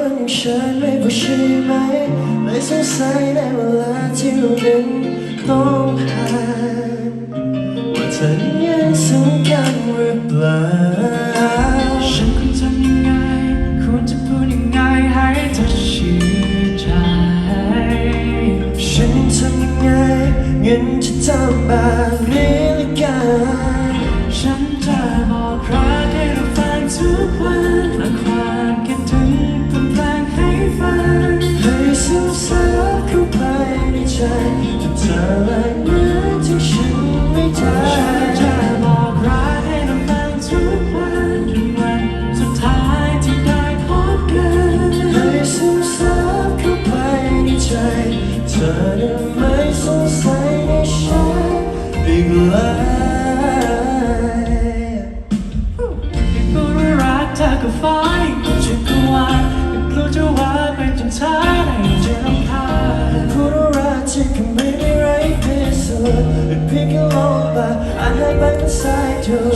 มันยังฉันไม่พอใช่ไหมไม่สงสัยในเวลาที่เรานั้นต้องห่างว่าเธอนั้นยังสำคัญหรือเปล่าฉันควรทำยังไงควรจะพูดยังไงให้เธอเชื่อใจฉันทำยังไงเงินจะทำแบบนี้ละกันฉันจะบอกรักให้เราฟังทุกวันและควา สาเข้าไปในใจจนเธอละเนื้อที่ฉันไม่ได้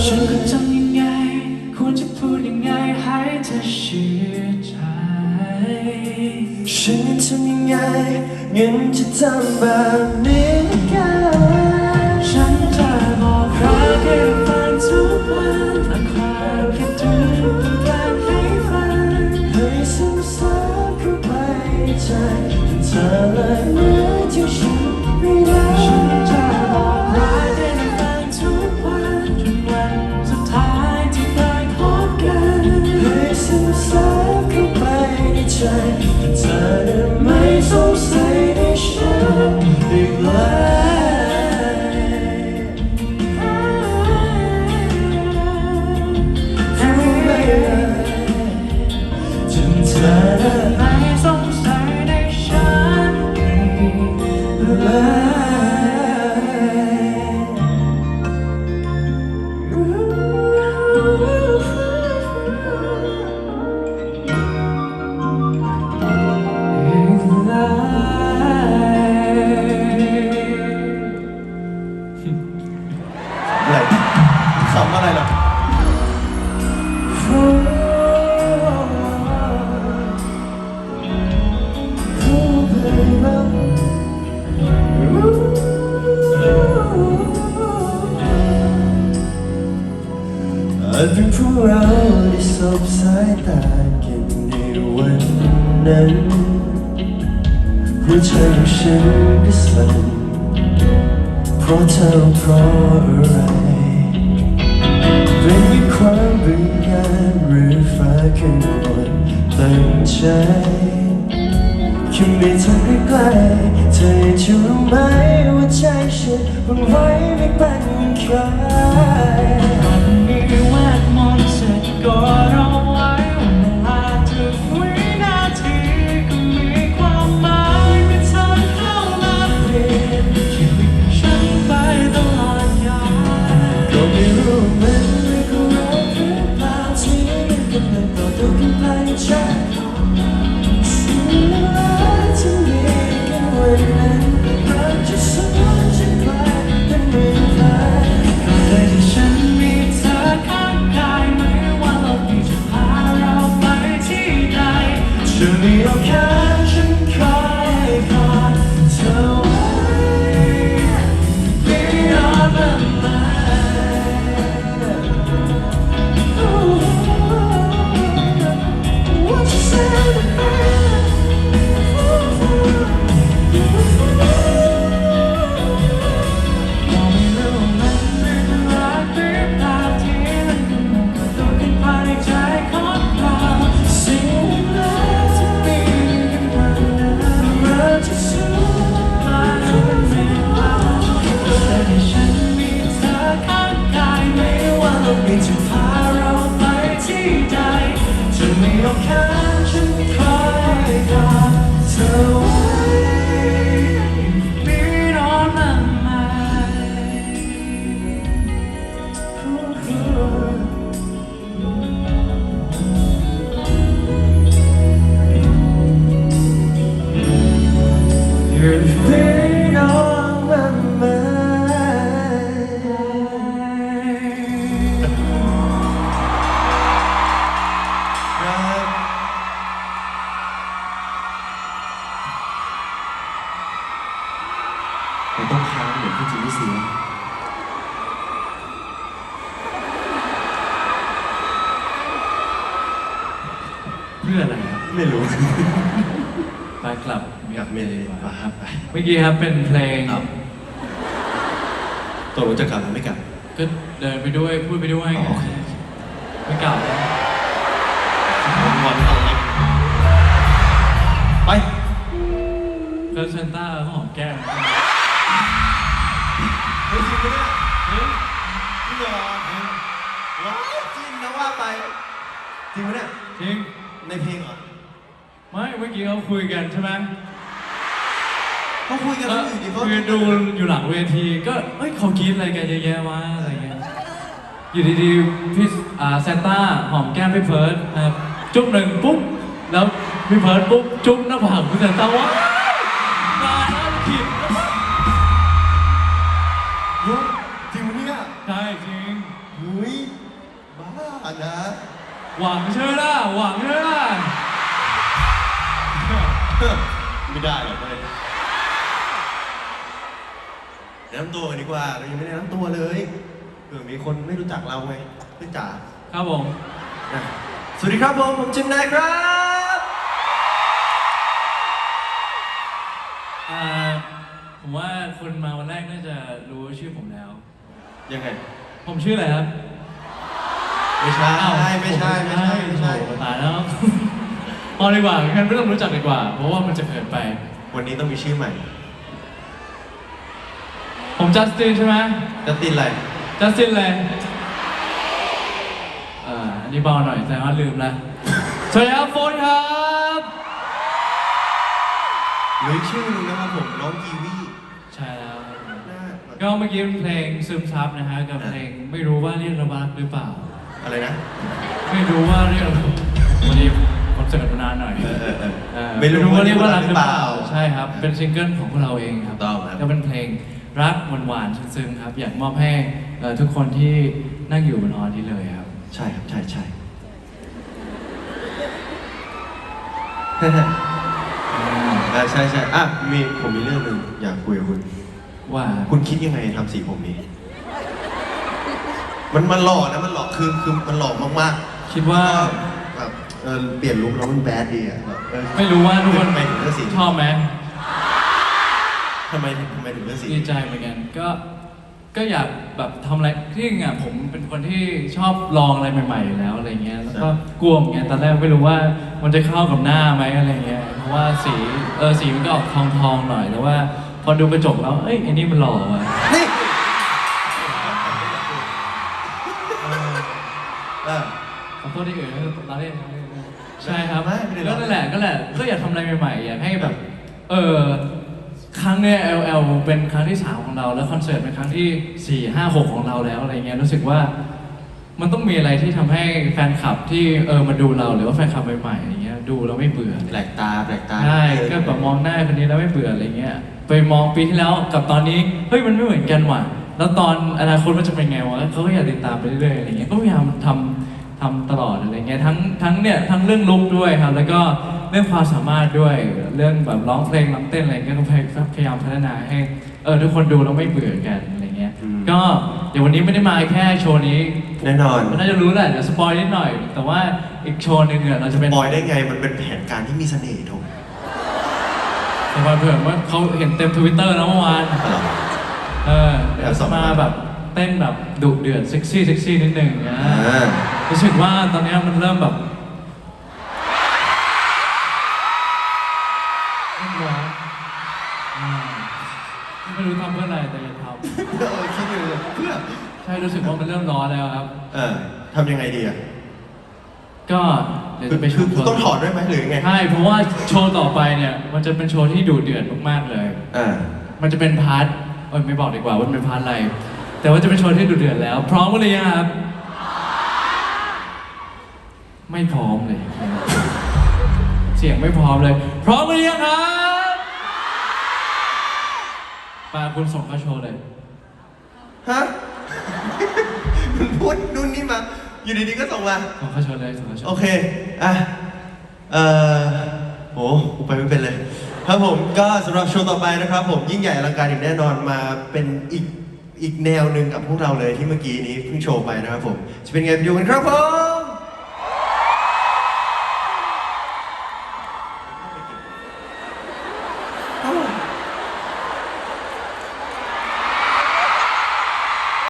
ฉันควรทำยังไง ควรจะพูดยังไงให้เธอเชื่อใจ ฉันทำยังไงเงินจะทำแบบนี้ เธอได้ไม่สงสัยในฉันอีกแล้วรู้ไหมจนเธอได้ไม่สงสัยในฉันอีกแล้ว หัวใจของฉันก็สั่นเพราะเธอเพราะอะไรเป็นความบังเอิญหรือฟ้าข้างบนตั้งใจแค่มีเธอใกล้ๆเธอจะรู้ไหมว่าใจฉันหวันไหวไม่เป็นใคร เพื่ออะไรครับไม่รู้ ไปกลับอยากเมย์มาครับไป เมื่อกี้ครับเป็นเพลงครับตัวรู้จะกลับหรือไม่กลับ ก็เดินไปด้วยพูดไปด้วยอ๋อโอเค ไม่กลับนะงอนเอาอีกไป แล้วเซนต้าก็หอมแก้มเฮ้ยจริงปะเนี่ยเฮ้ยจริงเหรอว้าวจริงนะว่าไป จริงปะเนี่ยจริง ในเพลงเหรอไม่เมื่อกี้เขาคุยกันใช่ไหมเขาคุยกันก็แล้วอยู่ดีเขาคือดูอยู่หลังเวที ก็เอ้ยเขาคิดอะไรกันเยอะแยะวะอะไรเงี้ยอยู่ดีๆพี่อ่าเซนต้าหอมแก้มพี่เพิร์ดนะครับจุ๊บหนึ่งปุ๊บแล้วพี่เพิร์ดปุ๊บจุ๊บหน้าผากพี่เซนต้าว้า หวังใช่ไหมล่ะหวังใช่ไหมล่ะไม่ได้หรอกเลยแนะนำตัวกันดีกว่าเรายังไม่ได้แนะนำตัวเลยเผื่อมีคนไม่รู้จักเราไงเพื่อนจ๋าครับผมอะสวัสดีครับผมผมจิมนายครับอ่าผมว่าคนมาวันแรกน่าจะรู้ชื่อผมแล้ว ยังไง ผมชื่ออะไรครับ ไม่ใช่อ้าวไม่ใช่ไม่ใช่ไม่ใช่โอ้โหตายแล้วพอดีกว่างั้นไม่ต้องรู้จักดีกว่า เพราะว่ามันจะเกินไป วันนี้ต้องมีชื่อใหม่ ผมจัสตินใช่ไหมจะตินอะไรจัสตินเลยเอ่ออันนี้เบาหน่อยแต่ว่าลืมละสวัสดีครับโฟนครับหรือชื่อหนึงนะครับผมน้องกีวีใช่แล้ว หน้า ก็เมื่อกี้เป็นเพลงซึมซับนะฮะกับเพลงไม่รู้ว่าเรียกระบาดหรือเปล่า อะไรนะ ไม่รู้ว่าเรียกวันนี้ผมเสนอมานานหน่อยเออเออเออเออไม่รู้ว่าเรียกว่ารักหรือเปล่าใช่ครับ เป็นซิงเกิลของพวกเราเองครับถูกต้องครับ ก็เป็นเพลงรักหวานๆซึ้งๆครับ อยากมอบให้เอ่อทุกคนที่นั่งอยู่บนออนี้เลยครับ ใช่ครับใช่ใช่อ่าใช่ใช่อะมีผมมีเรื่องหนึ่งอยากคุยกับคุณ ว่าคุณคิดยังไงทำสีผมนี้ มันมันหล่อนะมันหล่อคือคือมันหล่อมากๆคิดว่าแบบเออเปลี่ยนลุคแล้วมันแบดดีอะแบบเออไม่รู้ว่าทุกคนทำไมถึงเลือกสีชอบไหมทำไมทำไมถึงเลือกสีดีใจเหมือนกันก็ก็อยากแบบทำอะไรที่จริงอะผมเป็นคนที่ชอบลองอะไรใหม่ๆอยู่แล้วอะไรเงี้ยแล้วก็กลัวเหมือนกันตอนแรกไม่รู้ว่ามันจะเข้ากับหน้าไหมอะไรเงี้ยเพราะว่าสีเออสีมันก็ออกทองๆหน่อยแต่ว่า พอดูกระจกแล้วเอ้ยอันนี้มันหล่อว่ะนี่ ขอโทษที่อื่นเราเล่นเราเล่นใช่ครับไม่ไม่ได้ก็นั่นแหละก็แหละก็อยากทำอะไรใหม่ๆอยากให้แบบ เออครั้งเนี้ย LL เป็นครั้งที่สามของเราแล้วคอนเสิร์ตเป็นครั้งที่สี่ห้าหกของเราแล้วอะไรเงี้ยรู้สึกว่า มันต้องมีอะไรที่ทำให้แฟนคลับที่เออมาดูเราหรือว่าแฟนคลับใหม่ๆอย่างเงี้ยดูแล้วไม่เบื่อ แปลกตาแปลกตา ใช่ก็แบบมองหน้าคนนี้แล้วไม่เบื่ออะไรเงี้ย ไปมองปีที่แล้วกับตอนนี้ เฮ้ย มันไม่เหมือนกันว่ะ แล้วตอนอนาคตมันจะเป็นไงวะเขาก็อยากติดตามไปเรื่อยๆอะไรเงี้ย ก็พยายามทำ ทำตลอดอะไรเงี้ยทั้งทั้งเนี่ยทั้งเรื่องลุกด้วยครับ แล้วก็เรื่องความสามารถด้วยเรื่องแบบร้องเพลงร้องเต้นอะไรเงี้ยก็พยายามพัฒนาให้เออทุกคนดูแล้วไม่เบื่อกันอะไรเงี้ยก็เดี๋ยววันนี้ไม่ได้มาแค่โชว์นี้แน่นอนมันน่าจะรู้แหละเดี๋ยวสปอยนิดหน่อย แต่ว่าอีกโชว์หนึงเนี่ยเราจะเป็นบอยได้ไงมันเป็นแผนการที่มีเสน่ห์โถแต่ว่าเผื่อว่าเขาเห็นเต็มทวิตเตอร์แล้วเมื่อวานตลอดเออเดี๋ยวแล้วส่งมามาแบบเต้นแบบดุเดือดเซ็กซี่เซ็กซี่นิดหนึ่งนะอ่า รู้สึกว่าตอนเนี้ยมันเริ่มแบบเริ่มร้อนอืมไม่รู้ทำเพื่ออะไรแต่อยากทเออคิดอยู่เลยเพื่อำใช่รู้สึกว่ามันเริ่มร้อนแล้วครับ เออทำยังไงดีอะก็เดี๋ยวคือจะไปคือโชว์ต้องถอดด้วยไหมหรือยังไงใช่เพราะว่าโชว์ต่อไปเนี่ย มันจะเป็นโชว์ที่ดุเดือดมากๆเลย อ่ามันจะเป็นพาร์ทเอ้ยไม่บอกดีกว่าว่ามันเป็นพาร์ทอะไร แต่ว่าจะเป็นโชว์ที่ดุเดือดแล้ว พร้อมกันเลยยังครับ ไม่พร้อมเลย เสียงไม่พร้อมเลย พร้อมกันหรือยังครับปาคุณส่งเข้าโชว์เลย ฮะมันพูดนู่นนี่มา อยู่ดีๆก็ส่งมา ส่งเข้าโชว์เลยส่งเข้าโชโอว์เค อะ เอ่อโหกูไปไม่เป็นเลย ครับผมก็สำหรับโชว์ต่อไปนะครับ ผมยิ่งใหญ่อลังการอย่างแน่นอนมาเป็นอีกอีกแนวหนึ่งกับพวกเราเลยที่เมื่อกี้นี้เพิ่งโชว์ไปนะครับผม จะเป็นไงไปดูกันครับผม